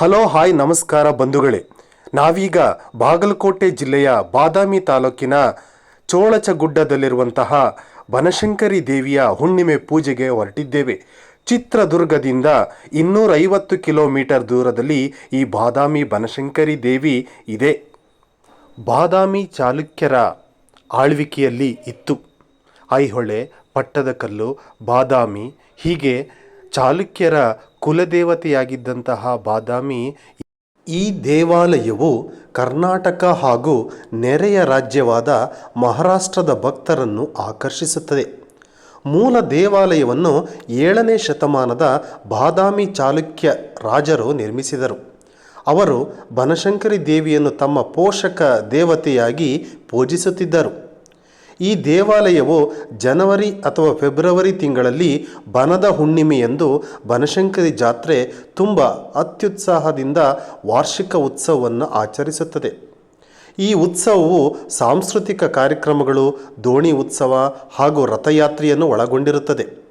Hello, hi, ನಮಸ್ಕಾರ ಬಂಧುಗಳೇ. ನಾವೀಗ ಬಾಗಲಕೋಟೆ ಜಿಲ್ಲೆಯ ಬಾದಾಮಿ ತಾಲೂಕಿನ ಚೋಳಚಗುಡ್ಡದಲ್ಲಿರುವಂತಹ ಬನಶಂಕರಿ ದೇವಿಯ ಹುಣ್ಣಿಮೆ ಪೂಜೆಗೆ ಹೊರಟಿದ್ದೇವೆ. ಚಿತ್ರದುರ್ಗದಿಂದ ಇನ್ನೂರೈವತ್ತು ಕಿಲೋಮೀಟರ್ ದೂರದಲ್ಲಿ ಈ ಬಾದಾಮಿ ಬನಶಂಕರಿ ದೇವಿ ಇದೆ. ಬಾದಾಮಿ ಚಾಲುಕ್ಯರ ಆಳ್ವಿಕೆಯಲ್ಲಿ ಇತ್ತು. ಐಹೊಳೆ, ಪಟ್ಟದಕಲ್ಲು, ಬಾದಾಮಿ ಹೀಗೆ ಚಾಲುಕ್ಯರ ಕುಲದೇವತೆಯಾಗಿದ್ದಂತಹ ಬಾದಾಮಿ ಈ ದೇವಾಲಯವು ಕರ್ನಾಟಕ ಹಾಗೂ ನೆರೆಯ ರಾಜ್ಯವಾದ ಮಹಾರಾಷ್ಟ್ರದ ಭಕ್ತರನ್ನು ಆಕರ್ಷಿಸುತ್ತದೆ. ಮೂಲ ದೇವಾಲಯವನ್ನು ಏಳನೇ ಶತಮಾನದ ಬಾದಾಮಿ ಚಾಲುಕ್ಯ ರಾಜರು ನಿರ್ಮಿಸಿದರು. ಅವರು ಬನಶಂಕರಿ ದೇವಿಯನ್ನು ತಮ್ಮ ಪೋಷಕ ದೇವತೆಯಾಗಿ ಪೂಜಿಸುತ್ತಿದ್ದರು. ಈ ದೇವಾಲಯವು ಜನವರಿ ಅಥವಾ ಫೆಬ್ರವರಿ ತಿಂಗಳಲ್ಲಿ ಬನದ ಹುಣ್ಣಿಮೆಯಂದು ಬನಶಂಕರಿ ಜಾತ್ರೆ ತುಂಬ ಅತ್ಯುತ್ಸಾಹದಿಂದ ವಾರ್ಷಿಕ ಉತ್ಸವವನ್ನು ಆಚರಿಸುತ್ತದೆ. ಈ ಉತ್ಸವವು ಸಾಂಸ್ಕೃತಿಕ ಕಾರ್ಯಕ್ರಮಗಳು, ದೋಣಿ ಉತ್ಸವ ಹಾಗೂ ರಥಯಾತ್ರೆಯನ್ನು ಒಳಗೊಂಡಿರುತ್ತದೆ.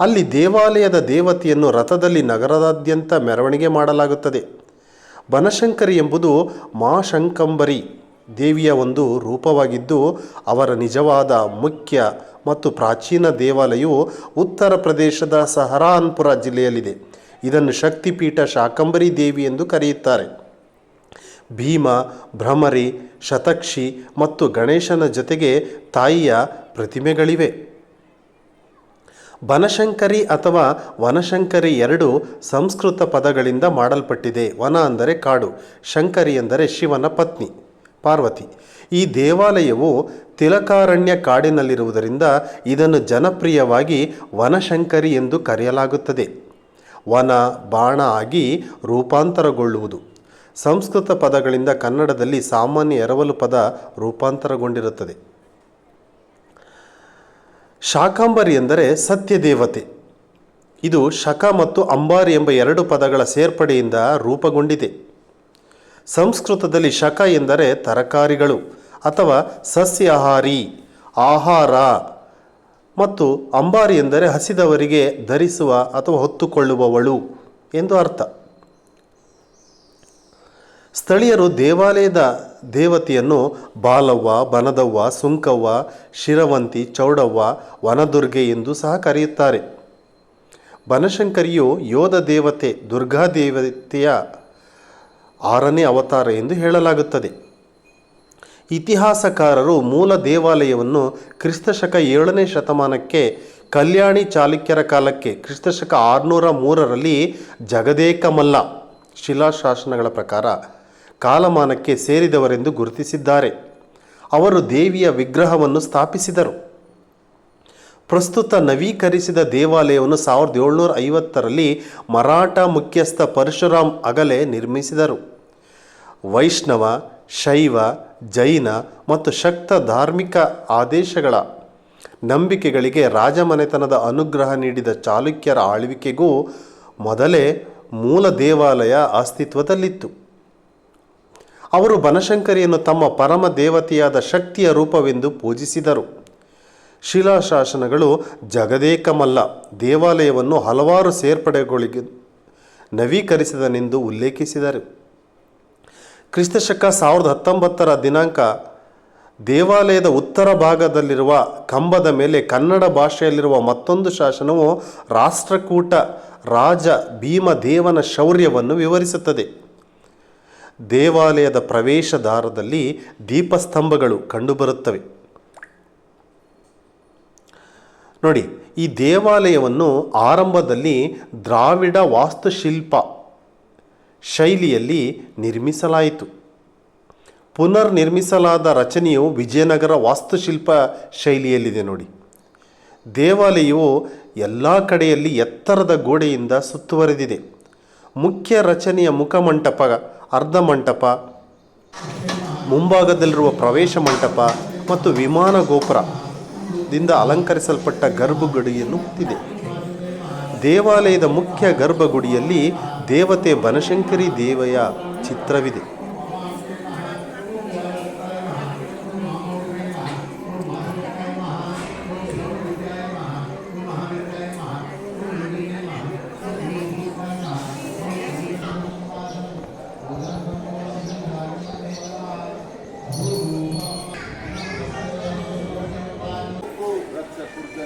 ಅಲ್ಲಿ ದೇವಾಲಯದ ದೇವತೆಯನ್ನು ರಥದಲ್ಲಿ ನಗರದಾದ್ಯಂತ ಮೆರವಣಿಗೆ ಮಾಡಲಾಗುತ್ತದೆ. ಬನಶಂಕರಿ ಎಂಬುದು ಮಾ ಶಂಕಂಬರಿ. ದೇವಿಯ ಒಂದು ರೂಪವಾಗಿದ್ದು, ಅವರ ನಿಜವಾದ ಮುಖ್ಯ ಮತ್ತು ಪ್ರಾಚೀನ ದೇವಾಲಯವು ಉತ್ತರ ಪ್ರದೇಶದ ಸಹರಾನ್ಪುರ ಜಿಲ್ಲೆಯಲ್ಲಿದೆ. ಇದನ್ನು ಶಕ್ತಿಪೀಠ ಶಾಕಂಬರಿ ದೇವಿ ಎಂದು ಕರೆಯುತ್ತಾರೆ. ಭೀಮ, ಭ್ರಮರಿ, ಶತಕ್ಷಿ ಮತ್ತು ಗಣೇಶನ ಜೊತೆಗೆ ತಾಯಿಯ ಪ್ರತಿಮೆಗಳಿವೆ. ಬನಶಂಕರಿ ಅಥವಾ ವನಶಂಕರಿ ಎರಡು ಸಂಸ್ಕೃತ ಪದಗಳಿಂದ ಮಾಡಲ್ಪಟ್ಟಿದೆ. ವನ ಅಂದರೆ ಕಾಡು, ಶಂಕರಿ ಎಂದರೆ ಶಿವನ ಪತ್ನಿ. ಪಾರ್ವತಿ. ಈ ದೇವಾಲಯವು ತಿಲಕಾರಣ್ಯ ಕಾಡಿನಲ್ಲಿರುವುದರಿಂದ ಇದನ್ನು ಜನಪ್ರಿಯವಾಗಿ ವನಶಂಕರಿ ಎಂದು ಕರೆಯಲಾಗುತ್ತದೆ. ವನ, ಬಾಣ ಆಗಿ ರೂಪಾಂತರಗೊಳ್ಳುವುದು. ಸಂಸ್ಕೃತ ಪದಗಳಿಂದ ಕನ್ನಡದಲ್ಲಿ ಸಾಮಾನ್ಯ ಎರವಲು ಪದ ರೂಪಾಂತರಗೊಂಡಿರುತ್ತದೆ. ಶಾಕಾಂಬರಿ ಎಂದರೆ ಸತ್ಯದೇವತೆ ಇದು ಶಕ ಮತ್ತು ಅಂಬಾರಿ ಎಂಬ ಎರಡು ಪದಗಳ ಸೇರ್ಪಡೆಯಿಂದ ರೂಪುಗೊಂಡಿದೆ. ಸಂಸ್ಕೃತದಲ್ಲಿ ಶಕ ಎಂದರೆ ತರಕಾರಿಗಳು ಅಥವಾ ಸಸ್ಯಾಹಾರಿ, ಆಹಾರ ಮತ್ತು ಅಂಬಾರಿ ಎಂದರೆ ಹಸಿದವರಿಗೆ ಧರಿಸುವ ಅಥವಾ ಹೊತ್ತುಕೊಳ್ಳುವವಳು ಎಂದು ಅರ್ಥ. ಸ್ಥಳೀಯರು ದೇವಾಲಯದ ದೇವತೆಯನ್ನು ಬಾಲವ್ವ, ಬನದವ್ವ, ಸುಂಕವ್ವ, ಶಿರವಂತಿ, ಚೌಡವ್ವ, ವನದುರ್ಗೆ ಎಂದು ಸಹ ಕರೆಯುತ್ತಾರೆ. ಬನಶಂಕರಿಯು ಯೋಧ ದೇವತೆ, ದುರ್ಗಾ ದೇವತೆಯ ಆರನೇ ಅವತಾರ ಎಂದು ಹೇಳಲಾಗುತ್ತದೆ. ಇತಿಹಾಸಕಾರರು ಮೂಲ ದೇವಾಲಯವನ್ನು ಕ್ರಿಸ್ತಶಕ ಏಳನೇ ಶತಮಾನಕ್ಕೆ, ಕಲ್ಯಾಣಿ ಚಾಲುಕ್ಯರ ಕಾಲಕ್ಕೆ, ಕ್ರಿಸ್ತಶಕ ಆರುನೂರ ಮೂರರಲ್ಲಿ ಜಗದೇಕಮಲ್ಲ ಶಿಲಾಶಾಸನಗಳ ಪ್ರಕಾರ ಕಾಲಮಾನಕ್ಕೆ ಸೇರಿದವರೆಂದು ಗುರುತಿಸಿದ್ದಾರೆ. ಅವರು ದೇವಿಯ ವಿಗ್ರಹವನ್ನು ಸ್ಥಾಪಿಸಿದರು. ಪ್ರಸ್ತುತ ನವೀಕರಿಸಿದ ದೇವಾಲಯವನ್ನು ಸಾವಿರದ ಏಳ್ನೂರ ಐವತ್ತರಲ್ಲಿ ಮರಾಠ ಮುಖ್ಯಸ್ಥ ಪರಶುರಾಮ್ ಅಗಲೆ ನಿರ್ಮಿಸಿದರು. ವೈಷ್ಣವ, ಶೈವ, ಜೈನ ಮತ್ತು ಶಕ್ತ ಧಾರ್ಮಿಕ ಆದೇಶಗಳ ನಂಬಿಕೆಗಳಿಗೆ ರಾಜಮನೆತನದ ಅನುಗ್ರಹ ನೀಡಿದ ಚಾಲುಕ್ಯರ ಆಳ್ವಿಕೆಗೂ ಮೊದಲೇ ಮೂಲ ದೇವಾಲಯ ಅಸ್ತಿತ್ವದಲ್ಲಿತ್ತು. ಅವರು ಬನಶಂಕರಿಯನ್ನು ತಮ್ಮ ಪರಮ ದೇವತೆಯಾದ ಶಕ್ತಿಯ ರೂಪವೆಂದು ಪೂಜಿಸಿದರು. ಶಿಲಾಶಾಸನಗಳು ಜಗದೇಕಮಲ್ಲ ದೇವಾಲಯವನ್ನು ಹಲವಾರು ಸೇರ್ಪಡೆಗಳಿಗೆ, ನವೀಕರಿಸಿದನೆಂದು ಉಲ್ಲೇಖಿಸಿದರು. ಕ್ರಿಸ್ತಶಕ ಸಾವಿರದ ಹತ್ತೊಂಬತ್ತರ ದಿನಾಂಕ ದೇವಾಲಯದ ಉತ್ತರ ಭಾಗದಲ್ಲಿರುವ ಕಂಬದ ಮೇಲೆ ಕನ್ನಡ ಭಾಷೆಯಲ್ಲಿರುವ ಮತ್ತೊಂದು ಶಾಸನವು ರಾಷ್ಟ್ರಕೂಟ ರಾಜ ಭೀಮದೇವನ ಶೌರ್ಯವನ್ನು ವಿವರಿಸುತ್ತದೆ. ದೇವಾಲಯದ ಪ್ರವೇಶ ದಾರದಲ್ಲಿ ದೀಪಸ್ತಂಭಗಳು ಕಂಡುಬರುತ್ತವೆ. ನೋಡಿ, ಈ ದೇವಾಲಯವನ್ನು ಆರಂಭದಲ್ಲಿ ದ್ರಾವಿಡ ವಾಸ್ತುಶಿಲ್ಪ ಶೈಲಿಯಲ್ಲಿ ನಿರ್ಮಿಸಲಾಯಿತು. ಪುನರ್ ನಿರ್ಮಿಸಲಾದ ರಚನೆಯು ವಿಜಯನಗರ ವಾಸ್ತುಶಿಲ್ಪ ಶೈಲಿಯಲ್ಲಿದೆ ನೋಡಿ. ದೇವಾಲಯವು ಎಲ್ಲ ಕಡೆಯಲ್ಲಿ ಎತ್ತರದ ಗೋಡೆಯಿಂದ ಸುತ್ತುವರೆದಿದೆ. ಮುಖ್ಯ ರಚನೆಯ ಮುಖಮಂಟಪ ಅರ್ಧ ಮಂಟಪ, ಮುಂಭಾಗದಲ್ಲಿರುವ ಪ್ರವೇಶ ಮಂಟಪ ಮತ್ತು ವಿಮಾನ ಗೋಪುರದಿಂದ ಅಲಂಕರಿಸಲ್ಪಟ್ಟ ಗರ್ಭಗುಡಿಯನ್ನು ಹೊತ್ತಿದೆ ದೇವಾಲಯದ ಮುಖ್ಯ ಗರ್ಭಗುಡಿಯಲ್ಲಿ ದೇವತೆ ಬನಶಂಕರಿ ದೇವಯ ಚಿತ್ರವಿದೆ.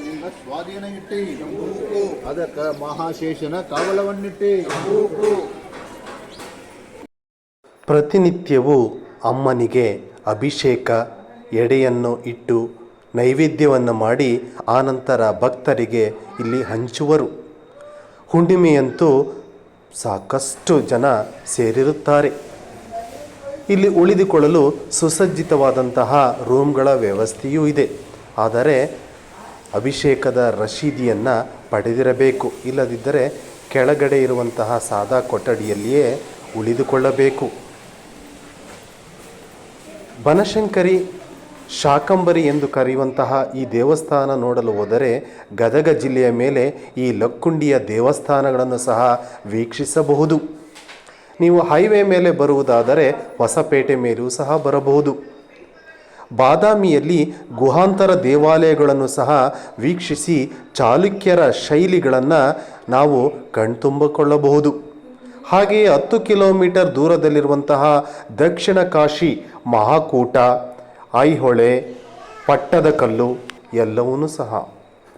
ಕಾಣಿಕೆಯನ್ನು ಇಟ್ಟಿ. ಅದಕ್ಕ ಮಹಾಶೇಷನ ಕಾವಲವನ್ನಿಟ್ಟಿ. ಪ್ರತಿನಿತ್ಯವೂ ಅಮ್ಮನಿಗೆ ಅಭಿಷೇಕ, ಎಡೆಯನ್ನು ಇಟ್ಟು ನೈವೇದ್ಯವನ್ನು ಮಾಡಿ ಆನಂತರ ಭಕ್ತರಿಗೆ ಇಲ್ಲಿ ಹಂಚುವರು. ಹುಣ್ಣಿಮೆಯಂತೂ ಸಾಕಷ್ಟು ಜನ ಸೇರಿರುತ್ತಾರೆ. ಇಲ್ಲಿ ಉಳಿದುಕೊಳ್ಳಲು ಸುಸಜ್ಜಿತವಾದಂತಹ ರೂಮ್ಗಳ ವ್ಯವಸ್ಥೆಯೂ ಇದೆ. ಆದರೆ ಅಭಿಷೇಕದ ರಶೀದಿಯನ್ನು ಪಡೆದಿರಬೇಕು. ಇಲ್ಲದಿದ್ದರೆ ಕೆಳಗಡೆ ಇರುವಂತಹ ಸಾದಾ ಕೊಠಡಿಯಲ್ಲಿಯೇ ಉಳಿದುಕೊಳ್ಳಬೇಕು. ಬನಶಂಕರಿ ಶಾಕಂಬರಿ ಎಂದು ಕರೆಯುವಂತಹ ಈ ದೇವಸ್ಥಾನ ನೋಡಲು ಹೋದರೆ ಗದಗ ಜಿಲ್ಲೆಯ ಮೇಲೆ ಈ ಲಕ್ಕುಂಡಿಯ ದೇವಸ್ಥಾನಗಳನ್ನು ಸಹ ವೀಕ್ಷಿಸಬಹುದು. ನೀವು ಹೈವೇ ಮೇಲೆ ಬರುವುದಾದರೆ ಹೊಸಪೇಟೆ ಮೇಲೂ ಸಹ ಬರಬಹುದು. ಬಾದಾಮಿಯಲ್ಲಿ ಗುಹಾಂತರ ದೇವಾಲಯಗಳನ್ನು ಸಹ ವೀಕ್ಷಿಸಿ ಚಾಲುಕ್ಯರ ಶೈಲಿಗಳನ್ನು ನಾವು ಕಣ್ತುಂಬಿಕೊಳ್ಳಬಹುದು. ಹಾಗೆಯೇ ಹತ್ತು ಕಿಲೋಮೀಟರ್ ದೂರದಲ್ಲಿರುವಂತಹ ದಕ್ಷಿಣ ಕಾಶಿ ಮಹಾಕೂಟ, ಐಹೊಳೆ ಪಟ್ಟದಕಲ್ಲು ಎಲ್ಲವನ್ನೂ ಸಹ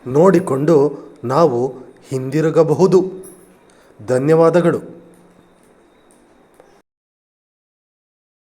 ನೋಡಿಕೊಂಡು ನಾವು ಹಿಂದಿರುಗಬಹುದು. ಧನ್ಯವಾದಗಳು.